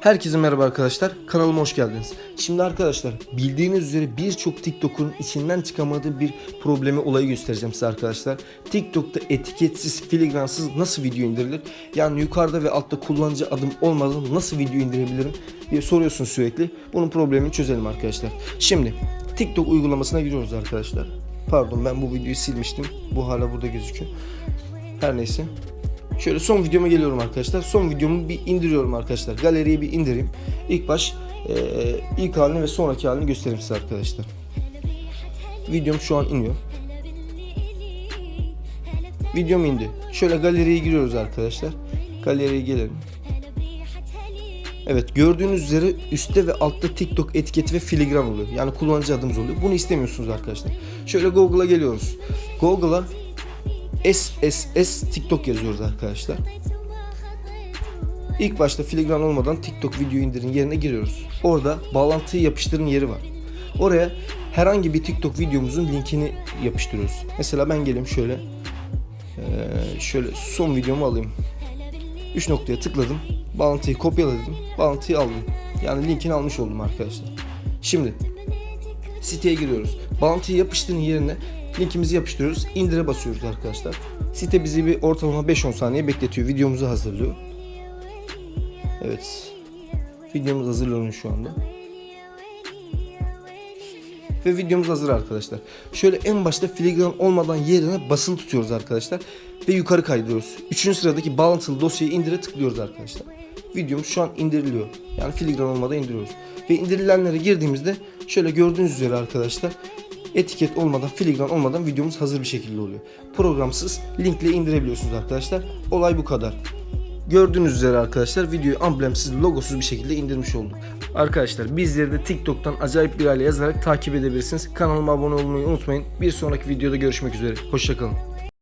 Herkese merhaba arkadaşlar. Kanalıma hoş geldiniz. Şimdi arkadaşlar bildiğiniz üzere birçok TikTok'un içinden çıkamadığı bir problemi olayı göstereceğim size arkadaşlar. TikTok'ta etiketsiz, filigransız nasıl video indirilir? Yani yukarıda ve altta kullanıcı adım olmadan nasıl video indirebilirim diye soruyorsunuz sürekli. Bunun problemini çözelim arkadaşlar. Şimdi TikTok uygulamasına giriyoruz arkadaşlar. Pardon ben bu videoyu silmiştim. Bu hala burada gözüküyor. Her neyse. Şöyle son videoma geliyorum arkadaşlar. Son videomu bir indiriyorum arkadaşlar. Galeriyi bir indireyim. İlk baş eee, ilk halini ve sonraki halini göstereyim size arkadaşlar. Videom şu an iniyor. Videom indi. Şöyle galeriye giriyoruz arkadaşlar. Galeriye gelelim. Evet gördüğünüz üzere üstte ve altta TikTok etiketi ve filigran oluyor. Yani kullanıcı adımız oluyor. Bunu istemiyorsunuz arkadaşlar. Şöyle Google'a geliyoruz. Google'a SSS TikTok yazıyoruz arkadaşlar. İlk başta filigran olmadan TikTok video indirin yerine giriyoruz. Orada bağlantıyı yapıştırın yeri var. Oraya herhangi bir TikTok videomuzun linkini yapıştırıyoruz. Mesela ben geleyim şöyle şöyle son videomu alayım. 3 noktaya tıkladım. Bağlantıyı kopyaladım. Bağlantıyı aldım. Yani linkini almış oldum arkadaşlar. Şimdi siteye giriyoruz. Bağlantıyı yapıştırın yerine linkimizi yapıştırıyoruz. İndire basıyoruz arkadaşlar. Site bizi bir ortalama 5-10 saniye bekletiyor. Videomuzu hazırlıyor. Evet. Videomuz hazırlanıyor şu anda. Ve videomuz hazır arkadaşlar. Şöyle en başta filigran olmadan yerine basın tutuyoruz arkadaşlar. Ve yukarı kaydırıyoruz. Üçüncü sıradaki bağlantılı dosyayı indire tıklıyoruz arkadaşlar. Videomuz şu an indiriliyor. Yani filigran olmadan indiriyoruz. Ve indirilenlere girdiğimizde şöyle gördüğünüz üzere arkadaşlar etiket olmadan, filigran olmadan videomuz hazır bir şekilde oluyor. Programsız linkle indirebiliyorsunuz arkadaşlar. Olay bu kadar. Gördüğünüz üzere arkadaşlar videoyu amblemsiz, logosuz bir şekilde indirmiş olduk. Arkadaşlar bizleri de TikTok'tan acayip bir aile yazarak takip edebilirsiniz. Kanalıma abone olmayı unutmayın. Bir sonraki videoda görüşmek üzere. Hoşçakalın.